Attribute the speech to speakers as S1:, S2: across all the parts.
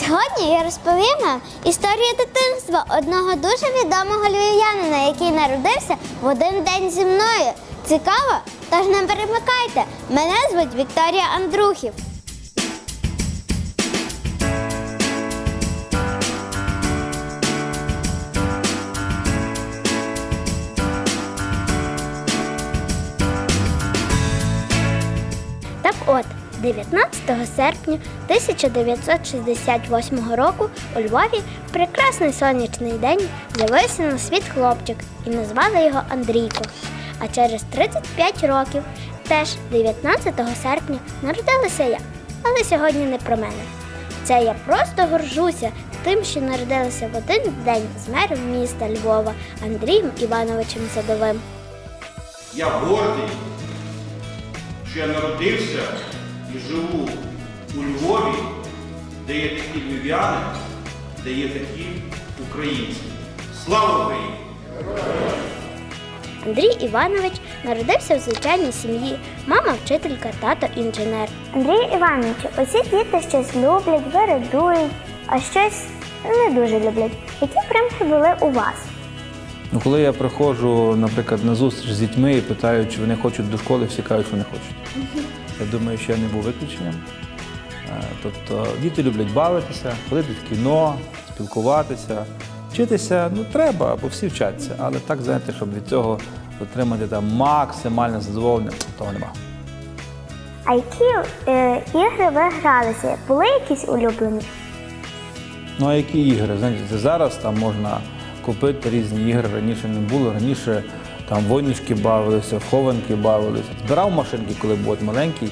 S1: Сьогодні я розповім вам історію дитинства одного дуже відомого львів'янина, який народився в один день зі мною. Цікаво? Тож не перемикайте. Мене звуть Вікторія Андрухів. Так от, 19 серпня 1968 року у Львові в прекрасний сонячний день з'явився на світ хлопчик і назвали його Андрійко. А через 35 років, теж 19 серпня, народилася я. Але сьогодні не про мене. Це я просто горжуся тим, що народилася в один день з мером міста Львова Андрієм Івановичем Садовим.
S2: Я гордий, що я народився і живу у Львові, де є такі львів'яни, де є такі українці. Слава Україні!
S1: Андрій Іванович народився в звичайній сім'ї. Мама вчителька, тато інженер. Андрій Іванович, усі діти щось люблять, виридують, а щось не дуже люблять. Які примхи були у вас?
S3: Ну, коли я приходжу, наприклад, на зустріч з дітьми і питаю, чи вони хочуть до школи, всі кажуть, що не хочуть. Я думаю, що я не був виключенням. Е, Тобто діти люблять бавитися, ходити в кіно, спілкуватися, вчитися, ну треба, бо всі вчаться. Але так, знаєте, щоб від цього отримати там максимальне задоволення, того нема.
S1: А які е, ігри ви гралися? Були якісь улюблені?
S3: Ну а які ігри? Знаєте, зараз там можна купити різні ігри. Раніше не було. Раніше там войнушки бавилися, хованки бавилися. Збирав машинки, коли був маленький.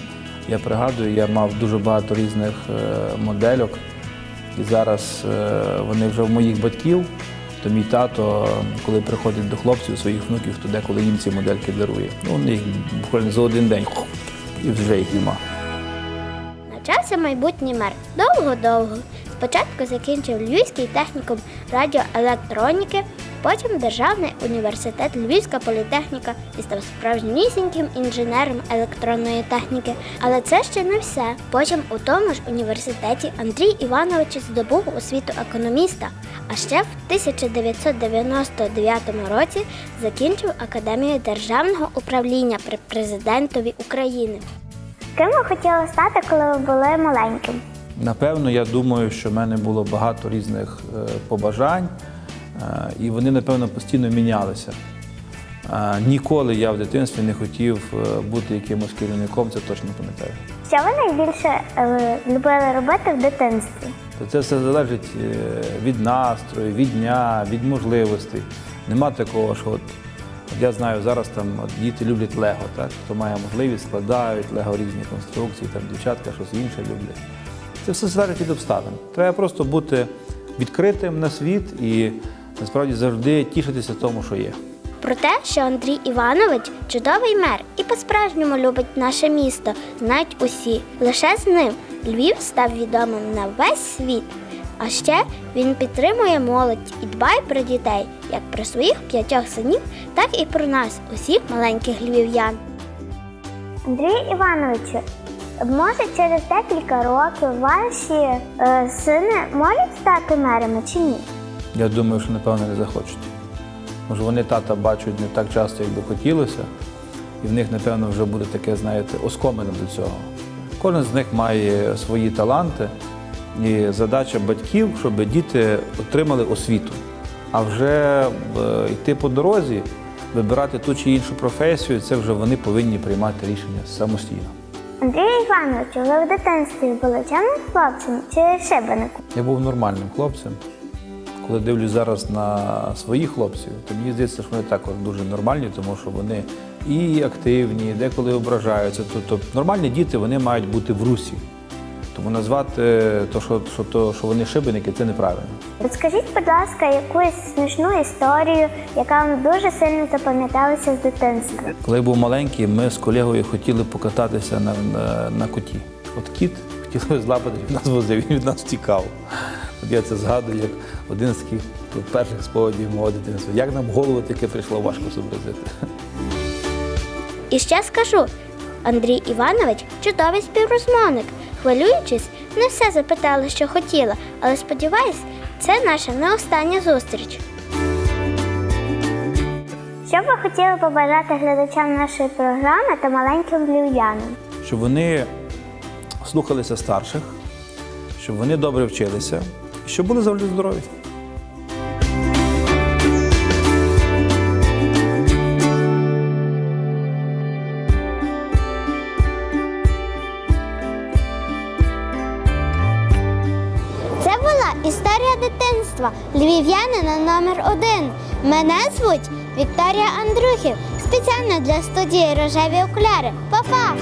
S3: Я пригадую, я мав дуже багато різних е, модельок. І зараз е, вони вже в моїх батьків. То мій тато, коли приходить до хлопців своїх внуків, то деколи їм ці модельки дарує. Ну, вони їх буквально за один день і вже їх нема.
S1: Навчався майбутній мер довго-довго. Спочатку закінчив Львівський технікум радіоелектроніки, потім Державний університет Львівська політехніка і став справжнісіньким інженером електронної техніки. Але це ще не все. Потім у тому ж університеті Андрій Іванович здобув освіту економіста, а ще в 1999 році закінчив Академію державного управління при президентові України. Ким ви хотіли стати, коли ви були маленьким?
S3: Напевно, я думаю, що в мене було багато різних е, побажань, і вони, напевно, постійно мінялися. Е, Ніколи я в дитинстві не хотів е, бути якимось керівником, це точно пам'ятаю.
S1: Що ви найбільше е, любили робити в дитинстві?
S3: То це все залежить е, від настрою, від дня, від можливостей. Нема такого, що от, от я знаю, зараз там от, діти люблять Лего, так? хто має можливість, складають Лего різні конструкції, там дівчатка щось інше люблять. Це все залежить від обставин. Треба просто бути відкритим на світ і насправді завжди тішитися тому, що є.
S1: Про те, що Андрій Іванович чудовий мер і по-справжньому любить наше місто, знають усі. Лише з ним Львів став відомим на весь світ. А ще він підтримує молодь і дбає про дітей, як про своїх п'ятьох синів, так і про нас, усіх маленьких львів'ян. Андрій Івановичу, може через декілька років ваші е, сини можуть стати мерами чи ні?
S3: Я думаю, що напевно не захочуть. Може, вони тата бачать не так часто, як би хотілося, і в них, напевно, вже буде таке, знаєте, оскомине до цього. Кожен з них має свої таланти, і задача батьків, щоб діти отримали освіту. А вже е, йти по дорозі, вибирати ту чи іншу професію, це вже вони повинні приймати рішення самостійно.
S1: Андрій Іванович, ви в дитинстві були чемним хлопцем чи шибеником?
S3: Я був нормальним хлопцем. Коли дивлюсь зараз на своїх хлопців, то мені здається, що вони також дуже нормальні, тому що вони і активні, і деколи ображаються. Тобто нормальні діти вони мають бути в русі. Тому назвати то, що, що, то, що вони шибеники, це неправильно.
S1: Розкажіть, будь ласка, якусь смішну історію, яка вам дуже сильно запам'яталася з дитинства.
S3: Коли я був маленький, ми з колегою хотіли покататися на, на, на коті. От кіт хотіли злапати, він нас возив, він від нас тікав. От я це згадую, як один з таких перших спогадів мого дитинства. Як нам в голову таке прийшло, важко зобразити.
S1: І ще скажу: Андрій Іванович чудовий співрозмовник. Хвилюючись,
S4: Не все запитала, що хотіла, але сподіваюсь, це наша не остання зустріч. Що б ви хотіли побажати глядачам нашої програми та маленьким львів'янам?
S3: Щоб вони слухалися старших, щоб вони добре вчилися щоб були завжди здорові.
S4: Це була історія дитинства львів'янина номер один. Мене звуть Вікторія Андрухів. Спеціально для студії Рожеві окуляри. Па-па!